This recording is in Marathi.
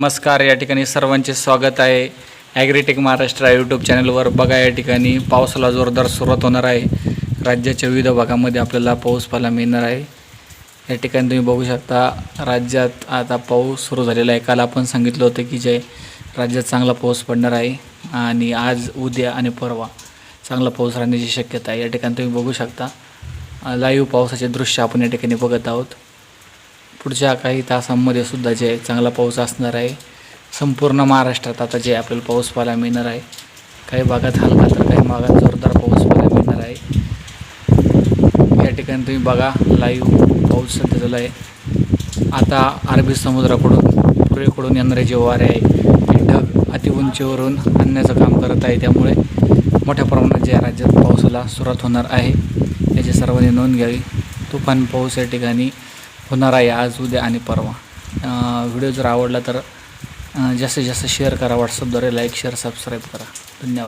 नमस्कार या ठिकाणी सर्वांचे स्वागत आहे. ॲग्रीटेक महाराष्ट्र या यूट्यूब चॅनलवर बघा या ठिकाणी पावसाला जोरदार सुरुवात होणार आहे. राज्याच्या विविध भागामध्ये आपल्याला पाऊस पाहायला मिळणार आहे. या ठिकाणी तुम्ही बघू शकता राज्यात आता पाऊस सुरू झालेला आहे. काल आपण सांगितलं होतं की जे राज्यात चांगला पाऊस पडणार आहे आणि आज उद्या आणि परवा चांगला पाऊस राहण्याची शक्यता आहे. या ठिकाणी तुम्ही बघू शकता लाईव्ह पावसाचे दृश्य आपण या ठिकाणी बघत आहोत. पुढच्या काही तासांमध्ये सुद्धा जे चांगला पाऊस असणार आहे संपूर्ण महाराष्ट्रात आता जे आपल्याला पाऊस पाहायला मिळणार आहे काही भागात हलका तर काही भागात जोरदार पाऊस पाहायला मिळणार आहे. या ठिकाणी तुम्ही बघा लाईव्ह पाऊस सध्या झाला आहे. आता अरबी समुद्राकडून पूर्वेकडून येणारे जे वारे आहे ते ढग अति उंचीवरून आणण्याचं काम करत आहे. त्यामुळे मोठ्या प्रमाणात ज्या राज्यात पावसाला सुरुवात होणार आहे याची सर्वांनी नोंद घ्यावी. तुफान पाऊस या ठिकाणी होणार आहे आज उद्या आणि परवा. व्हिडिओ जर आवडला तर जास्तीत जास्त शेअर करा व्हॉट्सअपद्वारे लाईक शेअर सबस्क्राईब करा. धन्यवाद.